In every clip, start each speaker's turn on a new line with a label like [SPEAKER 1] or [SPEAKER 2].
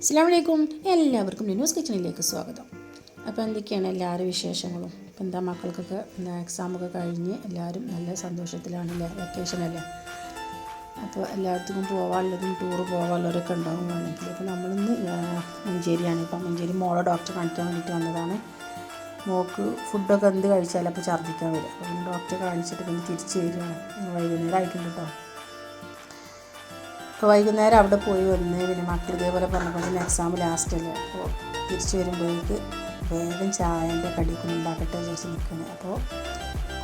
[SPEAKER 1] അസ്സാം എല്ലാവർക്കും ന്യൂസ് കിച്ചണിലേക്ക് സ്വാഗതം. അപ്പോൾ എന്തൊക്കെയാണ് എല്ലാവരും വിശേഷങ്ങളും? ഇപ്പം എന്താ മക്കൾക്കൊക്കെ എന്താ എക്സാമൊക്കെ കഴിഞ്ഞ് എല്ലാവരും നല്ല സന്തോഷത്തിലാണല്ലേ വെക്കേഷനല്ലേ അപ്പോൾ എല്ലായിടത്തും പോകാനുള്ളതും ടൂറ് പോകാനുള്ളവരൊക്കെ ഉണ്ടാവും അപ്പോൾ നമ്മളിന്ന് മഞ്ചേരിയാണ്. ഇപ്പം മഞ്ചേരി മോളെ ഡോക്ടറെ കാണിക്കാൻ വേണ്ടിയിട്ട് വന്നതാണ്. മോക്ക് ഫുഡൊക്കെ എന്ത് കഴിച്ചാലും അപ്പോൾ ഛർദ്ദിക്കാൻ വരും അപ്പോൾ ഡോക്ടറെ കാണിച്ചിട്ട് പിന്നെ തിരിച്ച് വരികയാണ്. വൈകുന്നേരം ആയിട്ടുണ്ട് കേട്ടോ. അപ്പോൾ വൈകുന്നേരം അവിടെ പോയി വന്ന് പിന്നെ മക്കൾ ഇതേപോലെ പറഞ്ഞപ്പോൾ പിന്നെ എക്സാം ലാസ്റ്റ് അല്ലേ? അപ്പോൾ തിരിച്ച് വരുമ്പോഴേക്ക് വേഗം ചായന്റെ കടിയൊക്കെ ഉണ്ടാക്കട്ടെ വിചാരിച്ച് നിൽക്കുന്നത് അപ്പോൾ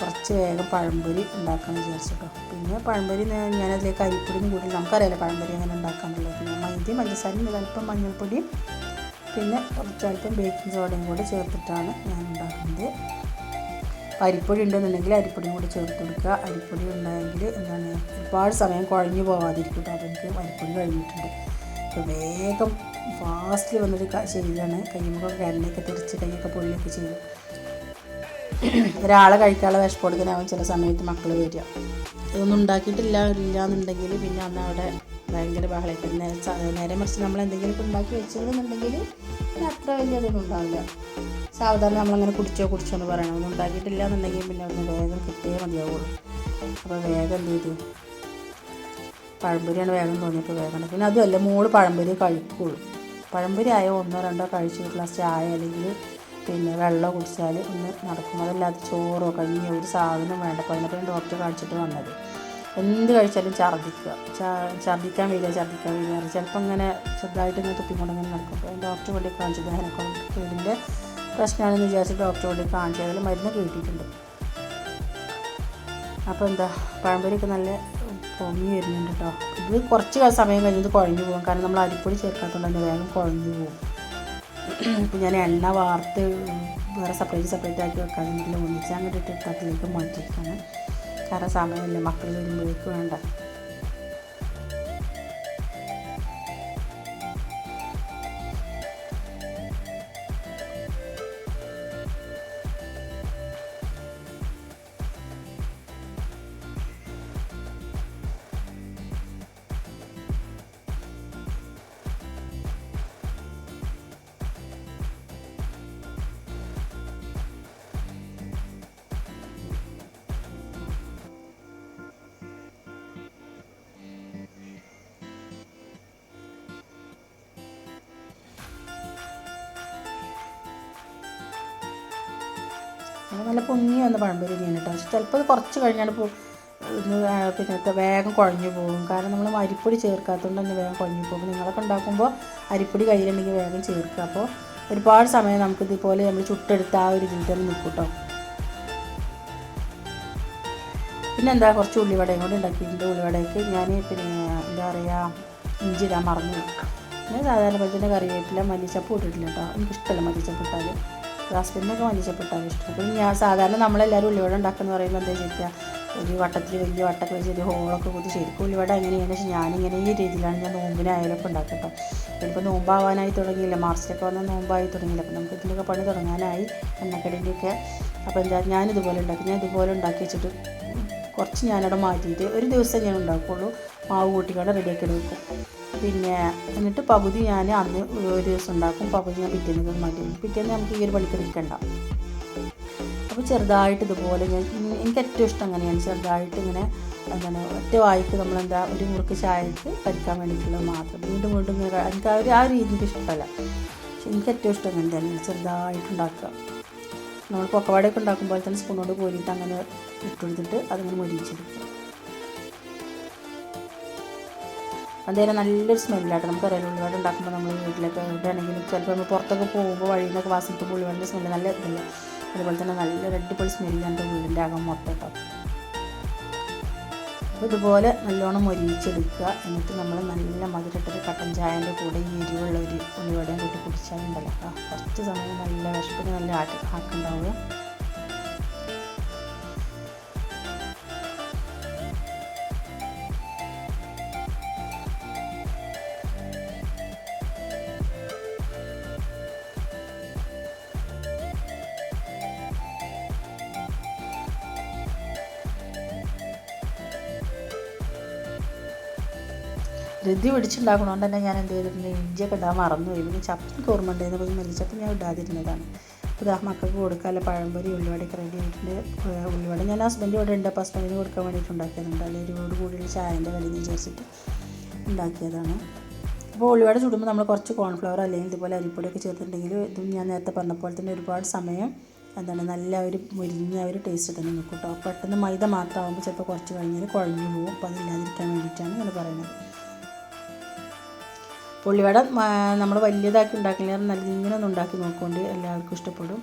[SPEAKER 1] കുറച്ച് വേഗം പഴംപൊരി ഉണ്ടാക്കാൻ വിചാരിച്ചിട്ടോ പിന്നെ പഴംപൊരി ഞാനതിലേക്ക് അരിപ്പൊടിയും കൂടി നമുക്കറിയാലോ പഴംപൊരി എങ്ങനെ ഉണ്ടാക്കാന്നുള്ളത്. പിന്നെ മൈദയും പഞ്ചസാരയും അല്പം മഞ്ഞൾപ്പൊടിയും പിന്നെ കുറച്ച് ബേക്കിംഗ് സോഡയും കൂടി ചേർത്തിട്ടാണ് ഞാൻ ഉണ്ടാക്കുന്നത്. അരിപ്പൊടി ഉണ്ടെന്നുണ്ടെങ്കിൽ അരിപ്പൊടിയും കൂടി ചേർത്ത് കൊടുക്കുക. അരിപ്പൊടി ഉണ്ടായെങ്കിൽ എന്താണ് ഒരുപാട് സമയം കുഴഞ്ഞു പോവാതിരിക്കും അപ്പോൾ എനിക്ക് അരിപ്പൊടി കഴിഞ്ഞിട്ടുണ്ട്. അപ്പോൾ വേഗം ഫാസ്റ്റിൽ വന്നിട്ട് ശരിയാണ് കയ്യുമ്പോൾ എണ്ണയൊക്കെ തിരിച്ച് കൈയൊക്കെ പൊള്ളിയൊക്കെ ചെയ്യും. ഒരാളെ കഴിക്കാനുള്ള വിഷപ്പെടുക്കാനാവും ചില സമയത്ത് മക്കൾ വരിക. ഇതൊന്നും ഉണ്ടാക്കിയിട്ടില്ല ഇല്ല എന്നുണ്ടെങ്കിൽ പിന്നെ അന്ന് അവിടെ ഭയങ്കര ബഹളമൊക്കെ നേരെ മറിച്ച് നമ്മൾ എന്തെങ്കിലുമൊക്കെ ഉണ്ടാക്കി വെച്ചിരുന്നുണ്ടെങ്കിൽ അത്ര വലിയ ഇതൊന്നും ഉണ്ടാവില്ല. സാവധാനം നമ്മളങ്ങനെ കുടിച്ചോ കുടിച്ചോ എന്ന് പറയണം. ഒന്നും ഉണ്ടാക്കിയിട്ടില്ല എന്നുണ്ടെങ്കിൽ പിന്നെ ഒന്ന് വേഗം കിട്ടിയേ മതിയാവുള്ളൂ. അപ്പോൾ വേഗം എന്ത് ചെയ്തു? പഴംപൊരിയാണ് വേഗം തോന്നിയപ്പോൾ വേഗം പിന്നെ അതുമല്ല മോൾ പഴംപൊരി കഴിക്കുള്ളൂ. പഴംപൊരി ആയ ഒന്നോ രണ്ടോ കഴിച്ച് ഗ്ലാസ് ചായ അല്ലെങ്കിൽ പിന്നെ വെള്ളം കുടിച്ചാൽ ഒന്ന് നടക്കും അതല്ലാതെ ചോറോ കഞ്ഞിയോ ഒരു സാധനം വേണ്ട. അപ്പോൾ അതിനപ്പോൾ ഡോക്ടർ കാണിച്ചിട്ട് വന്നത്. എന്ത് കഴിച്ചാലും ഛർദ്ദിക്കുക. ഛർദ്ദിക്കാൻ വരിക ഛർദ്ദിക്കാൻ വരിക ചിലപ്പോൾ ഇങ്ങനെ ചെറുതായിട്ട് ഇങ്ങനെ തുപ്പിക്കൊണ്ട് നടക്കും. അപ്പോൾ ഡോക്ടറെ കൊണ്ട് കാണിച്ചത് ഹെനക്കോട്ടിന്റെ പ്രശ്നമാണെന്ന് വിചാരിച്ച് ഡോക്ടറോട് കാണിച്ചു അതിൽ മരുന്ന് കിട്ടിയിട്ടുണ്ട്. അപ്പോൾ എന്താ പഴംപൊരിയൊക്കെ നല്ല പൊങ്ങി വരുന്നുണ്ട് കേട്ടോ ഇത് കുറച്ച് സമയം കഴിഞ്ഞത് കുഴഞ്ഞു പോകും. കാരണം നമ്മൾ അരിപ്പൊടി ചേർക്കാത്തതുകൊണ്ട് തന്നെ വേഗം കുഴഞ്ഞു പോകും. ഇപ്പം ഞാൻ എണ്ണ വാർത്ത് വേറെ സെപ്പറേറ്റ് സെപ്പറേറ്റ് ആക്കി വേണ്ടിയില്ല ഒന്നിച്ച് അങ്ങോട്ട് ഇട്ടിട്ട് അതിലേക്ക് മാറ്റിയിരിക്കുകയാണ് കാരണം സമയമില്ല. മക്കൾ വരുമ്പോഴേക്ക് വേണ്ട. അത് നല്ല പൊങ്ങി വന്ന പഴംപൊരി തന്നെയാണ് കേട്ടോ. പക്ഷെ ചിലപ്പോൾ അത് കുറച്ച് കഴിഞ്ഞാൽ പിന്നെ വേഗം കുഴഞ്ഞു പോകും. കാരണം നമ്മൾ അരിപ്പൊടി ചേർക്കാത്തതുകൊണ്ട് തന്നെ വേഗം കുഴഞ്ഞു പോകും. നിങ്ങളൊക്കെ ഉണ്ടാക്കുമ്പോൾ അരിപ്പൊടി കയ്യിലുണ്ടെങ്കിൽ വേഗം ചേർക്കുക. അപ്പോൾ ഒരുപാട് സമയം നമുക്ക് ഇതുപോലെ നമ്മൾ ചുട്ടെടുത്ത് ആ ഒരു ഇതിൽ തന്നെ നിൽക്കും കേട്ടോ. പിന്നെ എന്താ കുറച്ച് ഉള്ളിവടയും കൂടി ഉണ്ടാക്കിയിട്ടുണ്ട് ഉള്ളിവടയ്ക്ക് ഞാൻ പിന്നെ എന്താ പറയുക ഇഞ്ചി ഇടാൻ മറന്നു. പിന്നെ സാധാരണ പോലെ തന്നെ കറിവേപ്പില മല്ലിച്ചപ്പ് ഇട്ടിട്ടില്ല കേട്ടോ. എനിക്കിഷ്ടമല്ല മല്ലിച്ചപ്പ് ഇട്ടാൽ ഹസ്ബൻഡിനൊക്കെ മല്ലിച്ചപ്പ് ഇട്ടാൽ ഇഷ്ടം. പിന്നെ ഞാൻ സാധാരണ നമ്മളെല്ലാവരും ഉള്ളിവട ഉണ്ടാക്കുന്ന പറയുമ്പോൾ എന്താ ചോദിക്കുക ഒരു വട്ടത്തിൽ വലിയ വട്ടൊക്കെ വെച്ച് ഒരു ഹോളൊക്കെ കുത്തി ശരിക്കും ഉള്ളിവട എങ്ങനെയാണ് പക്ഷേ ഞാനിങ്ങനെ ഈ രീതിയിലാണ് ഞാൻ നോമ്പിനായാലൊക്കെ ഉണ്ടാക്കുക കേട്ടോ ഇപ്പോൾ നോമ്പാവാനായി തുടങ്ങിയില്ല? മാർച്ചിലൊക്കെ വന്ന നോമ്പായി തുടങ്ങിയില്ല? അപ്പോൾ നമുക്ക് ഇതിന്റെയൊക്കെ പണി തുടങ്ങാനായി എണ്ണക്കടിന്റെയൊക്കെ അപ്പോൾ എന്താ ഞാനിതുപോലെ ഉണ്ടാക്കി. ഞാൻ ഇതുപോലെ ഉണ്ടാക്കി വെച്ചിട്ട് കുറച്ച് ഞാനവിടെ മാറ്റിയിട്ട് ഒരു ദിവസം ഞാൻ ഉണ്ടാക്കുള്ളൂ. മാവ് കൂട്ടിക്കൊണ്ട് റെഡിയാക്കി വെക്കും പിന്നെ എന്നിട്ട് പകുതി ഞാൻ അന്ന് ഒരു ദിവസം ഉണ്ടാക്കും പകുതി ഞാൻ പിറ്റേന്ന് മാറ്റി. പിറ്റേന്ന് നമുക്ക് ഈ ഒരു പണിക്ക് നിൽക്കണ്ട. അപ്പോൾ ചെറുതായിട്ട് ഇതുപോലെ ഞാൻ എനിക്ക് ഏറ്റവും ഇഷ്ടം അങ്ങനെയാണ്. ചെറുതായിട്ട് ഇങ്ങനെ എന്താണ് ഒറ്റ വായിക്ക് നമ്മളെന്താ ഒരു മുറുക്ക് ചായക്ക് കഴിക്കാൻ വേണ്ടിയിട്ടുള്ളത് മാത്രം. വീണ്ടും വീണ്ടും ഇങ്ങനെ എനിക്ക് ആ ഒരു ആ രീതി ഇഷ്ടമല്ല. പക്ഷെ എനിക്ക് ഏറ്റവും ഇഷ്ടം അങ്ങനെ തന്നെയാണ്. ചെറുതായിട്ട് ഉണ്ടാക്കുക. നമ്മൾ പൊക്കവാടയൊക്കെ ഉണ്ടാക്കുമ്പോൾ തന്നെ സ്പൂണോട് കോരിയിട്ട് അങ്ങനെ ഇട്ടെടുത്തിട്ട് അതിങ്ങനെ മൊരിച്ചെടുക്കുക അതേപോലെ നല്ലൊരു സ്മെല്ലാട്ടോ. നമുക്കറിയാം ഉള്ളിവട ഉണ്ടാക്കുമ്പോൾ നമ്മൾ വീട്ടിലൊക്കെ എവിടെയാണെങ്കിലും ചിലപ്പോൾ നമ്മൾ പുറത്തൊക്കെ പോകുമ്പോൾ വഴിയിൽ നിന്നൊക്കെ വാസനത്ത് ഉള്ളിവടന്റെ സ്മെല്ല് നല്ല ഇതല്ല അതുപോലെ തന്നെ നല്ലൊരു അടിപൊളി സ്മെല്ല് എന്റെ വീടിന്റെ അകം മൊത്തം കേട്ടോ അപ്പോൾ ഇതുപോലെ നല്ലോണം മൊരിയിച്ചെടുക്കുക. എന്നിട്ട് നമ്മൾ നല്ല മധുരട്ടൊരു കട്ടൻ ചായന്റെ കൂടെ ഈ എരിവുള്ള ഒരു ഉള്ളിവടയും കൂട്ടി ആ കുറച്ച് സമയം നല്ല വിശപ്പിന് നല്ല ആട്ട് ധൃതി പിടിച്ചുണ്ടാക്കണോണ്ട് തന്നെ ഞാൻ എന്ത് ചെയ്തിട്ടുണ്ട്? ഇഞ്ചിയൊക്കെ ഇടാൻ മറന്നുപോയി. പിന്നെ ചപ്പിക്ക് ഓർമ്മ ഉണ്ടായിരുന്നു അപ്പോൾ മല്ലിച്ചപ്പ് ഞാൻ ഇടാതിരുന്നതാണ്. അപ്പോൾ ഇതാ മക്കൾക്ക് കൊടുക്കാല്ല പഴംപൊരി ഉള്ളിവടയൊക്കെ റെഡി ആയിട്ടുണ്ട്. ഉള്ളിവട ഞാൻ ഹസ്ബൻഡ് ഇവിടെ ഉണ്ട്. അപ്പോൾ ഹസ്ബൻഡിന് കൊടുക്കാൻ വേണ്ടിയിട്ട് ഉണ്ടാക്കിയതുണ്ട്. അല്ലെങ്കിൽ ഒരുപാട് കൂടിയുള്ള ചായന്റെ വിലയെന്ന് വിചാരിച്ചിട്ട് ഉണ്ടാക്കിയതാണ്. അപ്പോൾ ഉള്ളിവട ചുടുമ്പോൾ നമ്മൾ കുറച്ച് കോൺഫ്ലവർ അല്ലെങ്കിൽ ഇതുപോലെ അരിപ്പൊടിയൊക്കെ ചേർത്തിട്ടുണ്ടെങ്കിൽ ഇതും ഞാൻ നേരത്തെ പറഞ്ഞ പോലെ തന്നെ ഒരുപാട് സമയം എന്താണ് നല്ല ഒരു മുരിഞ്ഞ ഒരു ടേസ്റ്റ് തന്നെ നിൽക്കും കേട്ടോ. പെട്ടെന്ന് മൈദ മാത്രമാകുമ്പോൾ ചിലപ്പോൾ കുറച്ച് കഴിഞ്ഞാൽ കുഴഞ്ഞു പോകും. അപ്പോൾ അതില്ലാതിരിക്കാൻ വേണ്ടിയിട്ടാണ് നമ്മൾ പറയുന്നത്. പുള്ളിവട നമ്മൾ വലിയതാക്കി ഉണ്ടാക്കില്ല നല്ല ഇങ്ങനെ ഒന്ന് ഉണ്ടാക്കി നോക്കുകൊണ്ട് എല്ലാവർക്കും ഇഷ്ടപ്പെടും.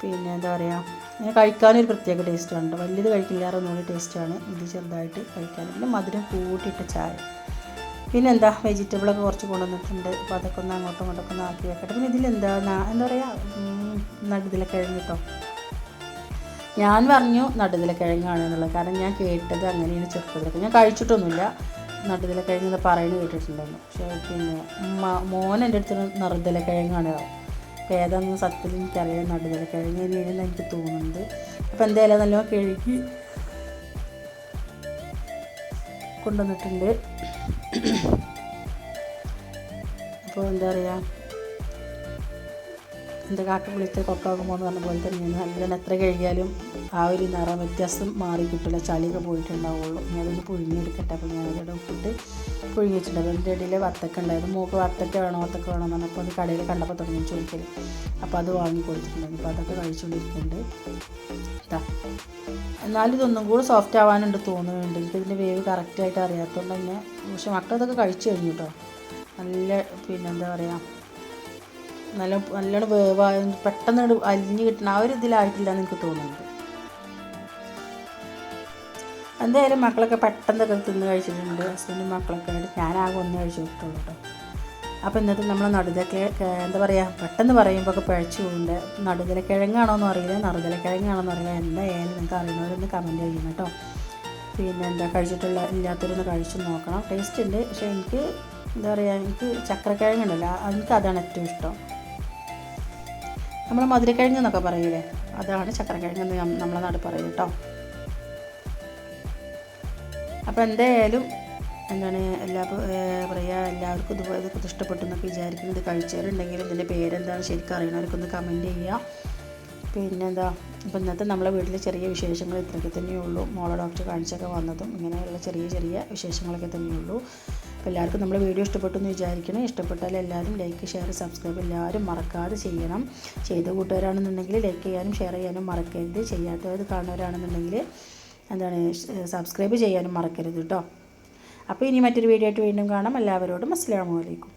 [SPEAKER 1] പിന്നെ എന്താ പറയുക കഴിക്കാനൊരു പ്രത്യേക ടേസ്റ്റാണ് കേട്ടോ വലിയത് കഴിക്കില്ലാറ് ഒന്നുകൂടി ടേസ്റ്റാണ് ഇത് ചെറുതായിട്ട് കഴിക്കാൻ. പിന്നെ മധുരം കൂട്ടിയിട്ട ചായ. പിന്നെ എന്താ വെജിറ്റബിളൊക്കെ കുറച്ച് കൊണ്ടുവന്നിട്ടുണ്ട്. അപ്പോൾ അതൊക്കെ ഒന്ന് അങ്ങോട്ടും ഇങ്ങോട്ടൊക്കെ ഒന്ന് ആക്കി വെക്കട്ടെ. പിന്നെ ഇതിലെന്താ എന്താ പറയുക നടുതിലെ കിഴങ്ങ് കേട്ടോ ഞാൻ പറഞ്ഞു നടുതിലെ കിഴങ്ങാണ് എന്നുള്ളത് കാരണം ഞാൻ കേട്ടത് അങ്ങനെയാണ് ചെറുപ്പത്തിലൊക്കെ. ഞാൻ കഴിച്ചിട്ടൊന്നുമില്ല. നടുതിലെ കിഴങ്ങ് എന്ന് പറയുന്നത് കേട്ടിട്ടുണ്ടായിരുന്നു. പക്ഷേ പിന്നെ മോൻ എന്റെ അടുത്ത് നടുതലക്കിഴങ്ങാണ് കിഴങ്ങാണ്. അപ്പോൾ ഏതാണെന്ന് സത്യത്തിൽ എനിക്കറിയാം നടുതലക്കിഴങ്ങ് തന്നെയാണെന്ന് എനിക്ക് തോന്നുന്നത് അപ്പോൾ എന്തായാലും നല്ല കഴുകി കൊണ്ടുവന്നിട്ടുണ്ട്. അപ്പോൾ എന്താ പറയുക എന്റെ കാക്ക വിളിച്ച് കൊക്കാകുമ്പോൾ എന്ന് പറഞ്ഞ പോലെ തന്നെയാണ്. നല്ലോണം എത്ര കഴുകിയാലും ആ ഒരു നിറം വ്യത്യാസം മാറി കിട്ടില്ല. ചളിയൊക്കെ പോയിട്ടുണ്ടാവുള്ളൂ. ഞാൻ അതൊന്ന് പുഴുങ്ങിയെടുക്കട്ടെ. അപ്പോൾ ഞാൻ അതിവിടെ ഉപ്പിട്ട് പുഴുങ്ങി വെച്ചിട്ടുണ്ട്. അതിന്റെ ഇടയിൽ വത്തക്ക ഉണ്ടായിരുന്നു മൂക്ക് വത്തക്ക വേണോ വത്തക്ക വേണോ എന്ന് പറഞ്ഞപ്പോൾ അത് കടയിൽ കണ്ടപ്പോൾ തുടങ്ങി ചോദിക്കൽ അപ്പോൾ അത് വാങ്ങി കൊടുത്തിട്ടുണ്ടായിരുന്നു. അപ്പോൾ അതൊക്കെ കഴിച്ചുകൊണ്ടിരിക്കുന്നുണ്ട്. ഇതാ എന്നാലും ഇതൊന്നും കൂടി സോഫ്റ്റ് ആവാനുണ്ട് തോന്നുന്നുണ്ട്. എനിക്ക് ഇതിന്റെ വേവ് കറക്റ്റായിട്ട് അറിയാത്തതുകൊണ്ട് തന്നെ. പക്ഷെ മക്കളതൊക്കെ കഴിച്ചു കഴിഞ്ഞു കേട്ടോ. നല്ല പിന്നെന്താ പറയുക നല്ല നല്ലോണം വേവാ പെട്ടെന്ന് അലിഞ്ഞു കിട്ടണ ആ ഒരു ഇതിലായിട്ടില്ല എന്ന് എനിക്ക് തോന്നുന്നുണ്ട്. എന്തായാലും മക്കളൊക്കെ പെട്ടെന്നൊക്കെ തിന്ന് കഴിച്ചിട്ടുണ്ട്. ഹസ്ബൻഡും മക്കളൊക്കെ ആയിട്ട് ഞാനാകെ ഒന്ന് കഴിച്ചു വിട്ടുള്ളൂ കേട്ടോ അപ്പോൾ ഇന്നത്തെ നമ്മൾ നടുതലക്കെ എന്താ പറയുക പെട്ടെന്ന് പറയുമ്പോൾ ഒക്കെ പിഴച്ചു പോകുന്നുണ്ട് നടുതലക്കിഴങ്ങാണോ എന്ന് അറിയില്ല. നടുതലക്കിഴങ്ങാണോ കിഴങ്ങാണോ എന്ന് അറിയില്ല. എന്തായാലും നിങ്ങൾക്ക് അറിയുന്നവരൊന്ന് കമന്റ് ചെയ്യണം കേട്ടോ പിന്നെ എന്താ കഴിച്ചിട്ടുള്ള ഇല്ലാത്തവരൊന്ന് കഴിച്ചു നോക്കണം. ടേസ്റ്റ് ഉണ്ട്. പക്ഷേ എനിക്ക് എന്താ പറയുക എനിക്ക് ചക്രക്കിഴങ്ങുണ്ടല്ലോ എനിക്ക് അതാണ് ഏറ്റവും ഇഷ്ടം. നമ്മൾ മധുരക്കിഴങ്ങ് എന്നൊക്കെ പറയൂലേ? അതാണ് ചക്കരക്കിഴങ്ങ് എന്ന് നമ്മളെ നാട് പറയും കേട്ടോ അപ്പോൾ എന്തായാലും എന്താണ് എല്ലാ പറയുക എല്ലാവർക്കും ഇതുപോലെ ഇതൊക്കെ ഇഷ്ടപ്പെട്ടു എന്നൊക്കെ വിചാരിക്കുന്നു. ഇത് കഴിച്ചവരുണ്ടെങ്കിൽ ഇതിന്റെ പേരെന്താണ് ശരിക്കും അറിയണവർക്കൊന്ന് കമന്റ് ചെയ്യുക പിന്നെന്താ അപ്പോൾ ഇന്നത്തെ നമ്മളെ വീട്ടിലെ ചെറിയ വിശേഷങ്ങൾ ഇത്രയൊക്കെ തന്നെയുള്ളൂ. മോളെ ഡോക്ടർ കാണിച്ചൊക്കെ വന്നതും ഇങ്ങനെയുള്ള ചെറിയ ചെറിയ വിശേഷങ്ങളൊക്കെ തന്നെയുള്ളൂ. അപ്പോൾ എല്ലാവർക്കും നമ്മുടെ വീഡിയോ ഇഷ്ടപ്പെട്ടു എന്ന് വിചാരിക്കണം ഇഷ്ടപ്പെട്ടാൽ എല്ലാവരും ലൈക്ക് ഷെയർ സബ്സ്ക്രൈബ് എല്ലാവരും മറക്കാതെ ചെയ്യണം. ചെയ്ത കൂട്ടുകാരാണെന്നുണ്ടെങ്കിൽ ലൈക്ക് ചെയ്യാനും ഷെയർ ചെയ്യാനും മറക്കരുത്. ചെയ്യാത്തവർ കാണുന്നവരാണെന്നുണ്ടെങ്കിൽ എന്താണ് സബ്സ്ക്രൈബ് ചെയ്യാനും മറക്കരുത് കേട്ടോ അപ്പോൾ ഇനി മറ്റൊരു വീഡിയോ ആയിട്ട് വീണ്ടും കാണാം. എല്ലാവരോടും അസ്സാം വലൈക്കും